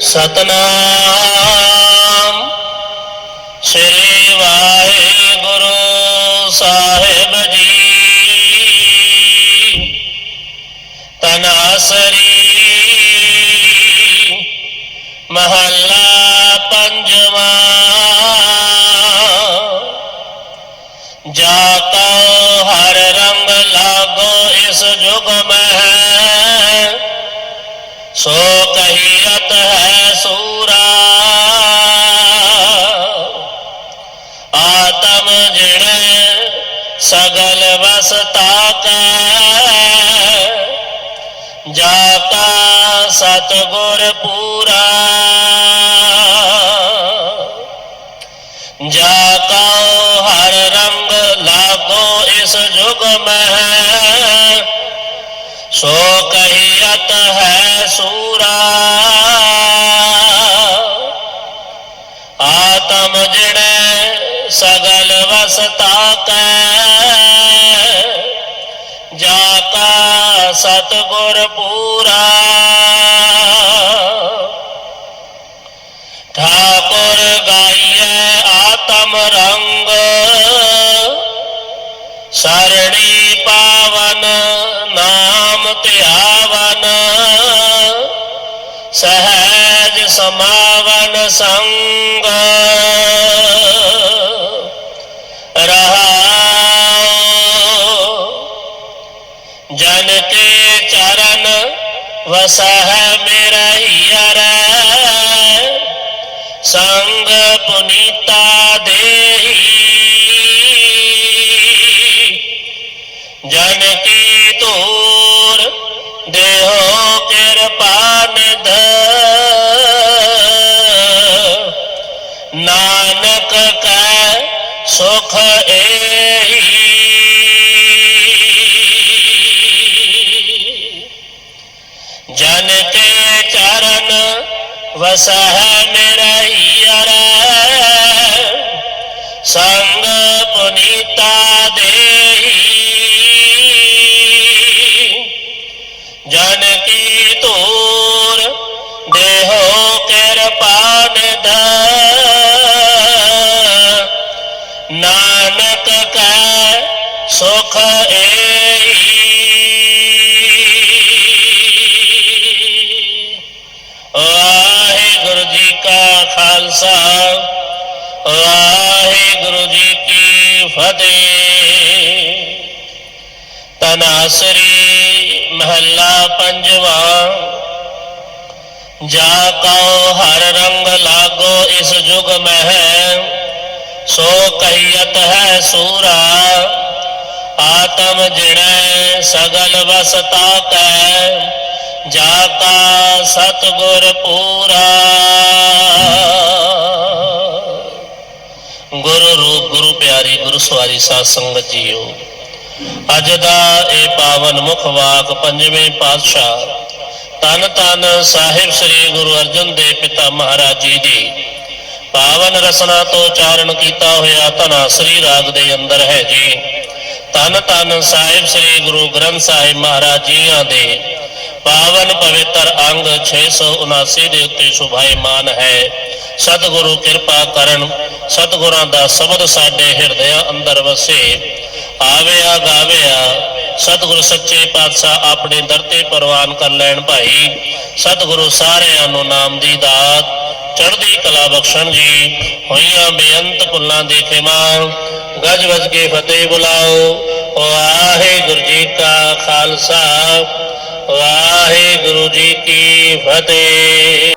ਸਤਨਾਮ। ਸ੍ਰੀ ਵਾਹਿਗੁਰੂ ਸਾਹਿਬ ਜੀ। ਤਨਾਸਰੀ ਮਹੱਲਾ ਪੰਜਵਾਂ। ਜਾ ਕਉ ਹਰ ਰੰਗ ਲਾਗੋ ਇਸ ਜੁਗ ਮਹਿ ਸੋ ਕਹੀਤ ਹੈ ਸੂਰਾ। ਆਤਮ ਜਿਣੇ ਸਗਲ ਵਸ ਤਾਕੈ। ਜਾ ਕਾ ਸਤਗੁਰ ਪੂਰਾ। ਜਾ ਕਉ ਹਰ ਰੰਗ ਲਾਗੋ ਇਸ ਜੁਗ ਮਹਿ। ਸੋ ਕਹੀਤ ਹੈ ਸੂਰਾ ਆਤਮ ਜਿਣੇ ਸਗਲ ਵਸਤਾ ਕੈ, ਜਾ ਕਾ ਸਤਗੁਰ ਪੂਰਾ। ਠਾਕੁਰ ਗਾਈਐ ਆਤਮ ਰੰਗ, ਸਰਣੀ ਪਾਵਨ ਨਾਮ ਧਿਆਵਨ ਸਹਿਜ ਸੰਗ ਰਹਾਉ ਜਨ ਕੇ ਚਰਨ ਵਸਹ ਮੇਰਾ ਹੀਰ ਸੰਗ ਪੁਨੀਤਾ ਦੇਹੀ ਜਨ ਕੀ ਧੂਰ ਦੇਹੋ ਕਿਰਪਾ ਨਿਧ ਸੁਖ ਏਹੀ। ਜਨ ਕੇ ਚਰਨ ਵਸਹਿ ਮੇਰਾ ਹੀਰ ਸੰਗ ਪੁਨੀਤਾ ਦੇਹੀ। ਖਾਲਸਾ, ਵਾਹਿਗੁਰੂ ਜੀ ਕੀ ਫਤਿਹ। ਤਨਾਸਰੀ ਮਹੱਲਾ ਪੰਜਵਾਂ, ਜਾ ਕਉ ਹਰ ਰੰਗ ਲਾਗੋ ਇਸ ਜੁਗ ਮਹਿ, ਸੋ ਕਹੀਅਤ ਹੈ ਸੂਰਾ, ਆਤਮ ਜਿਣੈ ਸਗਲ ਵਸਤਾ ਕੈ ਜਾ ਕਾ ਸਤਗੁਰ ਪੂਰਾ। ਪਿਆਰੀ ਗੁਰੂ ਸਾਧ ਸੰਗਤ ਜੀਓ, ਅੱਜ ਦਾ ਇਹ ਪਾਵਨ ਮੁਖ ਵਾਕ ਪੰਜਵੇਂ ਪਾਤਸ਼ਾਹ ਤਨ ਤਨ ਸਾਹਿਬ ਸ੍ਰੀ ਗੁਰੂ ਅਰਜਨ ਦੇਵ ਪਿਤਾ ਮਹਾਰਾਜ ਜੀ ਦੀ ਪਾਵਨ ਰਸਨਾ ਤੋਂ ਉਚਾਰਨ ਕੀਤਾ ਹੋਇਆ ਧਨਾਸਰੀ ਰਾਗ ਦੇ ਅੰਦਰ ਹੈ ਜੀ। ਤਨ ਤਨ ਸਾਹਿਬ ਸ੍ਰੀ ਗੁਰੂ ਗ੍ਰੰਥ ਸਾਹਿਬ ਮਹਾਰਾਜ ਜੀਆਂ ਦੇ ਪਾਵਨ ਪਵਿੱਤਰ ਅੰਗ 679 ਦੇ ਉੱਤੇ ਸ਼ੁਭਾਇਮਾਨ ਹੈ। ਸਤਿਗੁਰੂ ਕਿਰਪਾ ਕਰਨ ਸਤਿਗੁਰਾਂ ਦਾ ਸ਼ਬਦ ਸਾਡੇ ਹਿਰਦਿਆਂ ਅੰਦਰ ਵਸੇ। ਆਵਿਆ ਗਾਵਿਆ, ਸਤਿਗੁਰੂ ਸੱਚੇ ਪਾਤਸ਼ਾਹ ਆਪਣੇ ਦਰ ਤੇ ਪ੍ਰਵਾਨ ਕਰ ਲੈਣ ਭਾਈ। ਸਤਿਗੁਰੂ ਸਾਰਿਆਂ ਨੂੰ ਨਾਮ ਦੀ ਦਾਤ, ਚੜ੍ਹਦੀ ਕਲਾ ਬਖਸ਼ਣ ਜੀ। ਹੋਈਆਂ ਬੇਅੰਤ ਭੁੱਲਾਂ ਦੇ ਖਿਮਾ ਗਜ ਵਜ ਕੇ ਫਤਿਹ ਬੁਲਾਓ। ਵਾਹਿਗੁਰੂ ਜੀ ਕਾ ਖਾਲਸਾ, ਵਾਹਿਗੁਰੂ ਜੀ ਕੀ ਫਤਿਹ।